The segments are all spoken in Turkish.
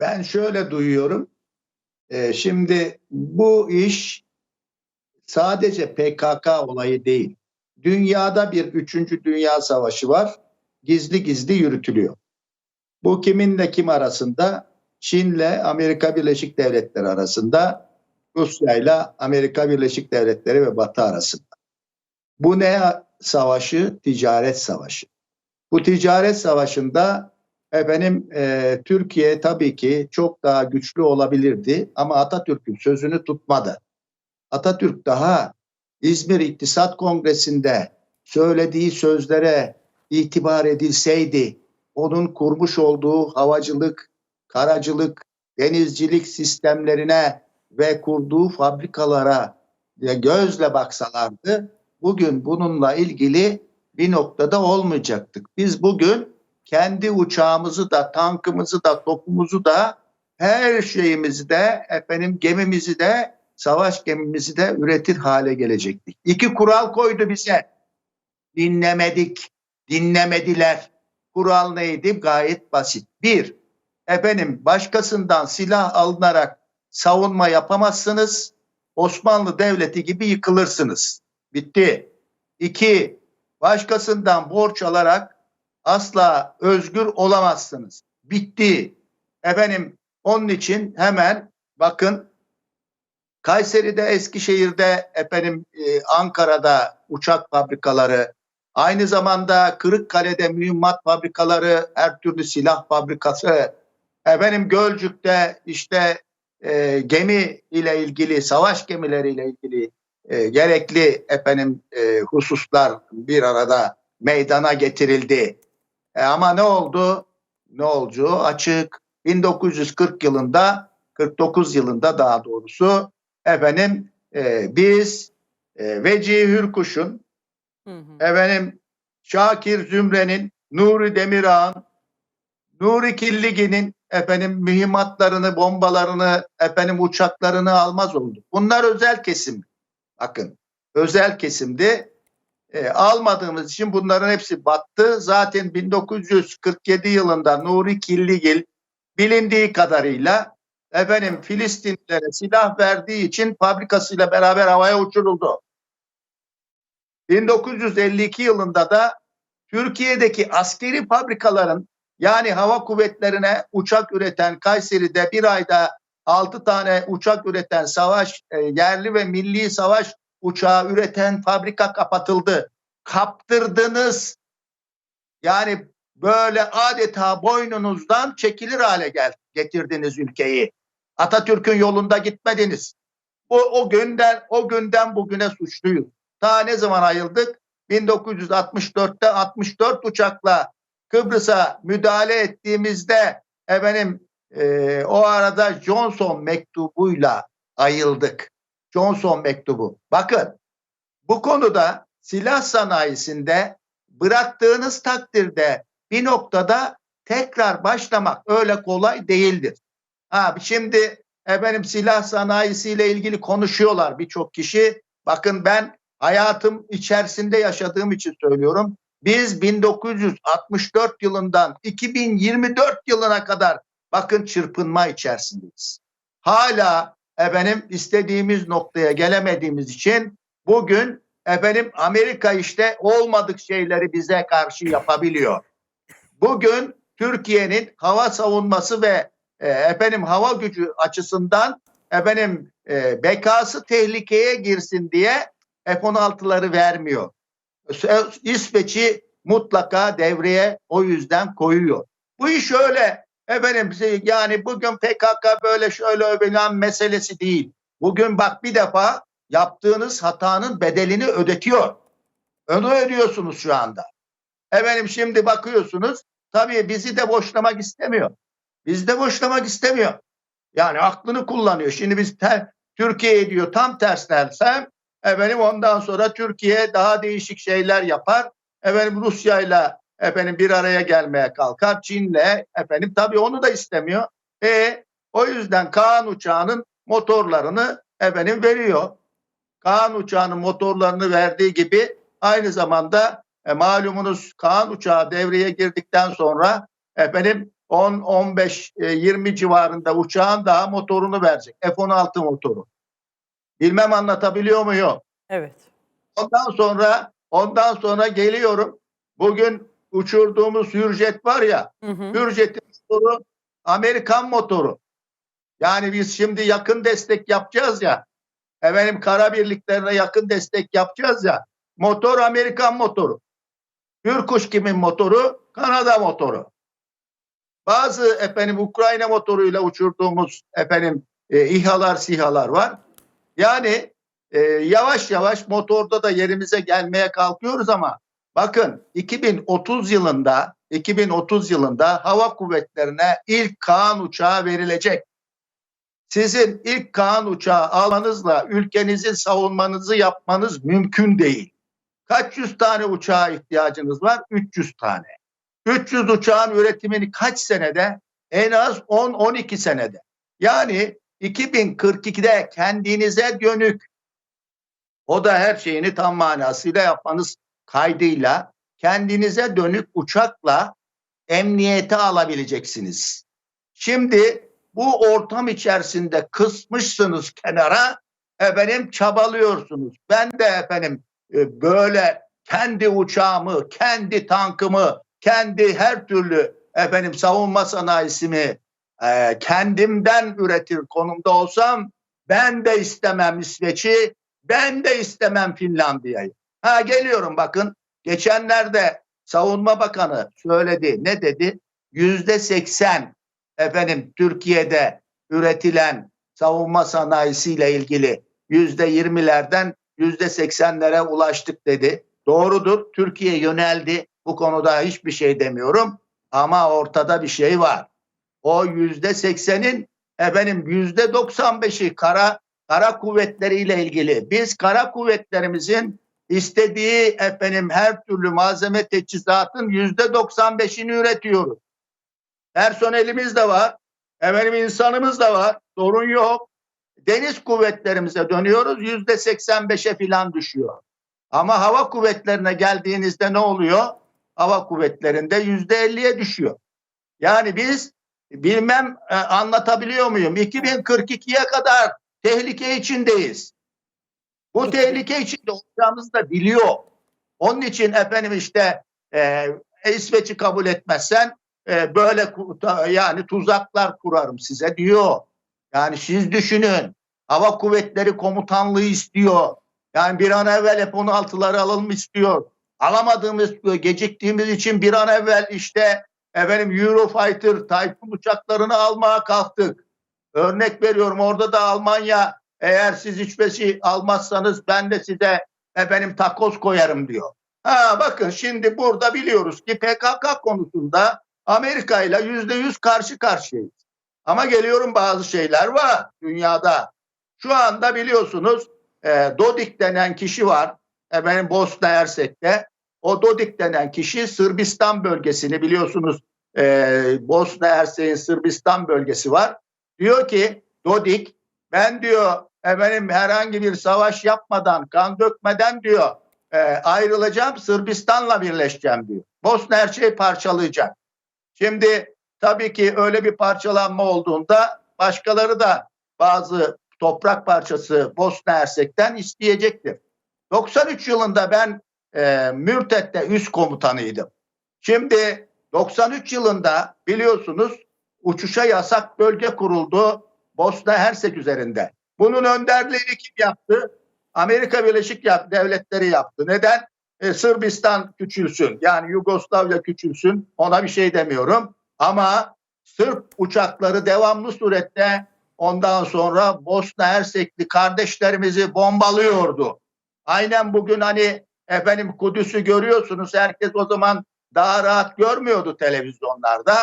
Ben şöyle duyuyorum. Ee, şimdi bu iş sadece PKK olayı değil. Dünyada bir üçüncü dünya savaşı var. Gizli gizli yürütülüyor. Bu kiminle kim arasında? Çin'le Amerika Birleşik Devletleri arasında, Rusya'yla Amerika Birleşik Devletleri ve Batı arasında. Bu ne savaşı? Ticaret savaşı. Bu ticaret savaşında efendim e, Türkiye tabii ki çok daha güçlü olabilirdi ama Atatürk'ün sözünü tutmadı. Atatürk daha İzmir İktisat Kongresi'nde söylediği sözlere itibar edilseydi onun kurmuş olduğu havacılık, karacılık, denizcilik sistemlerine ve kurduğu fabrikalara gözle baksalardı bugün bununla ilgili bir noktada olmayacaktık. Biz bugün kendi uçağımızı da, tankımızı da, topumuzu da, her şeyimizi de, efendim gemimizi de, savaş gemimizi de üretir hale gelecektik. İki kural koydu bize. Dinlemedik, dinlemediler. Kural neydi? Gayet basit. Bir, efendim başkasından silah alınarak savunma yapamazsınız. Osmanlı Devleti gibi yıkılırsınız. Bitti. İki, başkasından borç alarak asla özgür olamazsınız. Bitti. Efendim onun için hemen bakın Kayseri'de, Eskişehir'de, efendim e, Ankara'da uçak fabrikaları, aynı zamanda Kırıkkale'de mühimmat fabrikaları, her türlü silah fabrikası, efendim Gölcük'te işte e, gemi ile ilgili, savaş gemileriyle ilgili e, gerekli efendim e, hususlar bir arada meydana getirildi. E, ama ne oldu? Ne olacağı açık. 1940 yılında, 49 yılında daha doğrusu efendim e, biz e, Vecihi Hürkuş'un, Hı hı. efendim Şakir Zümre'nin, Nuri Demirağ'ın, Nuri Killigi'nin efendim mühimmatlarını, bombalarını, efendim uçaklarını almaz oldu. Bunlar özel kesim. Bakın özel kesimdi. E, almadığımız için bunların hepsi battı. Zaten 1947 yılında Nuri Killigil bilindiği kadarıyla efendim Filistinlilere silah verdiği için fabrikasıyla beraber havaya uçuruldu. 1952 yılında da Türkiye'deki askeri fabrikaların yani hava kuvvetlerine uçak üreten Kayseri'de bir ayda 6 tane uçak üreten savaş e, yerli ve milli savaş uçağı üreten fabrika kapatıldı. Kaptırdınız. Yani böyle adeta boynunuzdan çekilir hale gel, getirdiniz ülkeyi. Atatürk'ün yolunda gitmediniz. O, o günden o günden bugüne suçluyuz. Ta ne zaman ayıldık? 1964'te 64 uçakla Kıbrıs'a müdahale ettiğimizde efendim e, o arada Johnson mektubuyla ayıldık. Johnson mektubu. Bakın bu konuda silah sanayisinde bıraktığınız takdirde bir noktada tekrar başlamak öyle kolay değildir. Ha şimdi efendim silah sanayisiyle ilgili konuşuyorlar birçok kişi. Bakın ben hayatım içerisinde yaşadığım için söylüyorum. Biz 1964 yılından 2024 yılına kadar bakın çırpınma içerisindeyiz. Hala efendim istediğimiz noktaya gelemediğimiz için bugün efendim Amerika işte olmadık şeyleri bize karşı yapabiliyor. Bugün Türkiye'nin hava savunması ve e, efendim hava gücü açısından efendim e, bekası tehlikeye girsin diye F-16'ları vermiyor. İsveç'i mutlaka devreye o yüzden koyuyor. Bu iş öyle efendim yani bugün PKK böyle şöyle övülen meselesi değil. Bugün bak bir defa yaptığınız hatanın bedelini ödetiyor. Onu ödüyorsunuz şu anda. Efendim şimdi bakıyorsunuz tabii bizi de boşlamak istemiyor. Bizi de boşlamak istemiyor. Yani aklını kullanıyor. Şimdi biz ter, Türkiye diyor tam ters dersem efendim ondan sonra Türkiye daha değişik şeyler yapar. Efendim Rusya ile efendim bir araya gelmeye kalkar. Çin'le efendim tabii onu da istemiyor. E o yüzden Kaan uçağının motorlarını efendim veriyor. Kaan uçağının motorlarını verdiği gibi aynı zamanda e, malumunuz Kaan uçağı devreye girdikten sonra efendim 10, 15, e, 20 civarında uçağın daha motorunu verecek. F-16 motoru. Bilmem anlatabiliyor muyum? Evet. Ondan sonra ondan sonra geliyorum. Bugün uçurduğumuz Hürjet var ya. Hı hı. Hürjet'in motoru Amerikan motoru. Yani biz şimdi yakın destek yapacağız ya. Efendim kara birliklerine yakın destek yapacağız ya. Motor Amerikan motoru. Hürkuş kimin motoru? Kanada motoru. Bazı efendim Ukrayna motoruyla uçurduğumuz efendim e, İHA'lar, SİHA'lar var. Yani e, yavaş yavaş motorda da yerimize gelmeye kalkıyoruz ama bakın 2030 yılında 2030 yılında hava kuvvetlerine ilk Kaan uçağı verilecek. Sizin ilk Kaan uçağı almanızla ülkenizin savunmanızı yapmanız mümkün değil. Kaç yüz tane uçağa ihtiyacınız var? 300 tane. 300 uçağın üretimini kaç senede? En az 10-12 senede. Yani 2042'de kendinize dönük o da her şeyini tam manasıyla yapmanız kaydıyla kendinize dönük uçakla emniyete alabileceksiniz. Şimdi bu ortam içerisinde kısmışsınız kenara efendim çabalıyorsunuz. Ben de efendim e, böyle kendi uçağımı, kendi tankımı, kendi her türlü efendim savunma sanayisimi e, kendimden üretir konumda olsam ben de istemem İsveç'i, ben de istemem Finlandiya'yı. Ha geliyorum bakın geçenlerde Savunma Bakanı söyledi. Ne dedi? Yüzde seksen efendim Türkiye'de üretilen savunma sanayisiyle ilgili yüzde yirmilerden yüzde seksenlere ulaştık dedi. Doğrudur. Türkiye yöneldi. Bu konuda hiçbir şey demiyorum. Ama ortada bir şey var. O yüzde seksenin efendim yüzde doksan beşi kara kara kuvvetleriyle ilgili. Biz kara kuvvetlerimizin istediği efendim her türlü malzeme teçhizatın yüzde doksan beşini üretiyoruz. Personelimiz de var. Efendim insanımız da var. Sorun yok. Deniz kuvvetlerimize dönüyoruz. Yüzde seksen beşe filan düşüyor. Ama hava kuvvetlerine geldiğinizde ne oluyor? Hava kuvvetlerinde yüzde elliye düşüyor. Yani biz bilmem e, anlatabiliyor muyum? 2042'ye kadar tehlike içindeyiz. Bu tehlike içinde olacağımızı da biliyor. Onun için efendim işte e, İsveç'i kabul etmezsen e, böyle yani tuzaklar kurarım size diyor. Yani siz düşünün. Hava Kuvvetleri Komutanlığı istiyor. Yani bir an evvel F-16'ları alalım istiyor. Alamadığımız, geciktiğimiz için bir an evvel işte efendim Eurofighter, Typhoon uçaklarını almaya kalktık. Örnek veriyorum orada da Almanya eğer siz hiçbirisi almazsanız ben de size efendim takoz koyarım diyor. Ha bakın şimdi burada biliyoruz ki PKK konusunda Amerika ile yüzde yüz karşı karşıyayız. Ama geliyorum bazı şeyler var dünyada. Şu anda biliyorsunuz e, Dodik denen kişi var. Efendim Bosna Hersek'te. O Dodik denen kişi Sırbistan bölgesini biliyorsunuz e, Bosna Hersek'in Sırbistan bölgesi var. Diyor ki Dodik ben diyor efendim herhangi bir savaş yapmadan, kan dökmeden diyor e, ayrılacağım Sırbistan'la birleşeceğim diyor. Bosna Hersek'i parçalayacak. Şimdi tabii ki öyle bir parçalanma olduğunda başkaları da bazı toprak parçası Bosna Hersek'ten isteyecektir. 93 yılında ben e, Mürtet'te üst komutanıydım. Şimdi 93 yılında biliyorsunuz uçuşa yasak bölge kuruldu Bosna Hersek üzerinde. Bunun önderliğini kim yaptı? Amerika Birleşik Devletleri yaptı. Neden? E, Sırbistan küçülsün. Yani Yugoslavya küçülsün. Ona bir şey demiyorum. Ama Sırp uçakları devamlı surette ondan sonra Bosna Hersekli kardeşlerimizi bombalıyordu. Aynen bugün hani efendim Kudüs'ü görüyorsunuz. Herkes o zaman daha rahat görmüyordu televizyonlarda.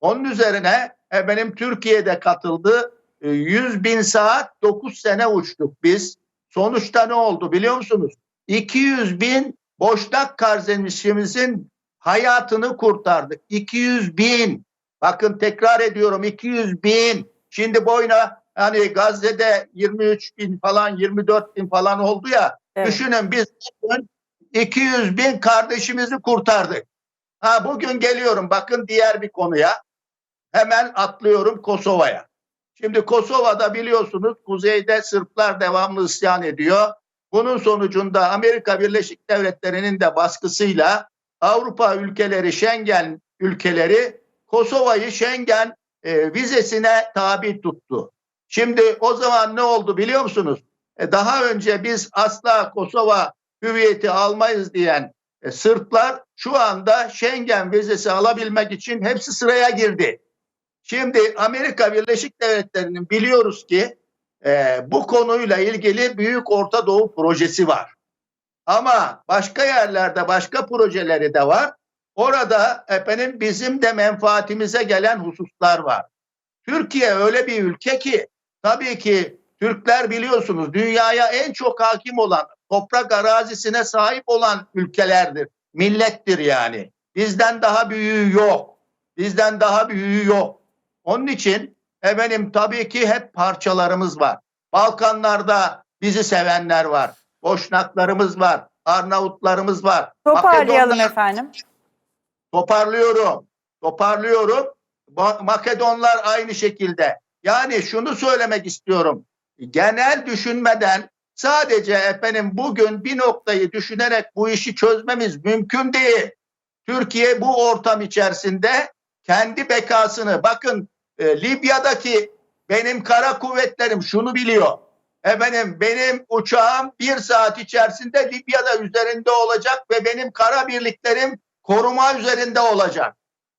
Onun üzerine efendim Türkiye'de katıldı. E, 100 bin saat 9 sene uçtuk biz. Sonuçta ne oldu biliyor musunuz? 200 bin boşnak kardeşimizin hayatını kurtardık. 200 bin. Bakın tekrar ediyorum 200 bin. Şimdi boyuna hani Gazze'de 23 bin falan 24 bin falan oldu ya. Evet. Düşünün biz bugün 200 bin kardeşimizi kurtardık. Ha bugün geliyorum bakın diğer bir konuya. Hemen atlıyorum Kosova'ya. Şimdi Kosova'da biliyorsunuz kuzeyde Sırplar devamlı isyan ediyor. Bunun sonucunda Amerika Birleşik Devletleri'nin de baskısıyla Avrupa ülkeleri, Schengen ülkeleri Kosova'yı Schengen e, vizesine tabi tuttu. Şimdi o zaman ne oldu biliyor musunuz? E, daha önce biz asla Kosova hüviyeti almayız diyen e, Sırplar şu anda Schengen vizesi alabilmek için hepsi sıraya girdi. Şimdi Amerika Birleşik Devletleri'nin biliyoruz ki e, bu konuyla ilgili Büyük Orta Doğu projesi var. Ama başka yerlerde başka projeleri de var. Orada efendim bizim de menfaatimize gelen hususlar var. Türkiye öyle bir ülke ki tabii ki Türkler biliyorsunuz dünyaya en çok hakim olan toprak arazisine sahip olan ülkelerdir. Millettir yani. Bizden daha büyüğü yok. Bizden daha büyüğü yok. Onun için efendim tabii ki hep parçalarımız var. Balkanlarda bizi sevenler var. Boşnaklarımız var. Arnavutlarımız var. Toparlayalım Makedonlar- efendim. Toparlıyorum. Toparlıyorum. Makedonlar aynı şekilde. Yani şunu söylemek istiyorum. Genel düşünmeden sadece efendim bugün bir noktayı düşünerek bu işi çözmemiz mümkün değil. Türkiye bu ortam içerisinde kendi bekasını bakın e, Libya'daki benim kara kuvvetlerim şunu biliyor. Efendim benim uçağım bir saat içerisinde Libya'da üzerinde olacak ve benim kara birliklerim koruma üzerinde olacak.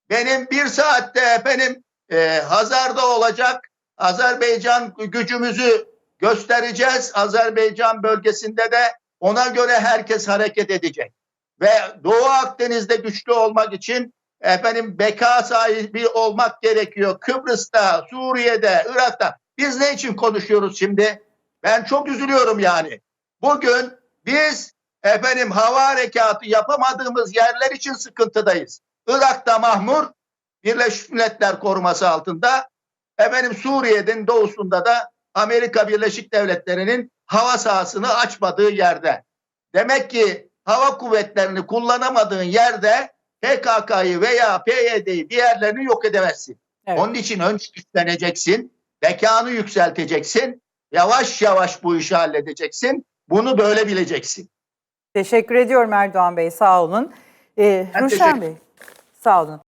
Benim bir saatte efendim e, Hazar'da olacak. Azerbaycan gücümüzü göstereceğiz. Azerbaycan bölgesinde de ona göre herkes hareket edecek. Ve Doğu Akdeniz'de güçlü olmak için efendim beka sahibi olmak gerekiyor. Kıbrıs'ta, Suriye'de, Irak'ta. Biz ne için konuşuyoruz şimdi? Ben çok üzülüyorum yani. Bugün biz efendim hava harekatı yapamadığımız yerler için sıkıntıdayız. Irak'ta mahmur Birleşmiş Milletler koruması altında efendim Suriye'nin doğusunda da Amerika Birleşik Devletleri'nin hava sahasını açmadığı yerde. Demek ki hava kuvvetlerini kullanamadığın yerde PKK'yı veya PYD'yi diğerlerini yok edemezsin. Evet. Onun için önce güçleneceksin, bekanı yükselteceksin, yavaş yavaş bu işi halledeceksin. Bunu böyle bileceksin. Teşekkür ediyorum Erdoğan Bey. Sağ olun. Ee, Ruşen Bey. Sağ olun.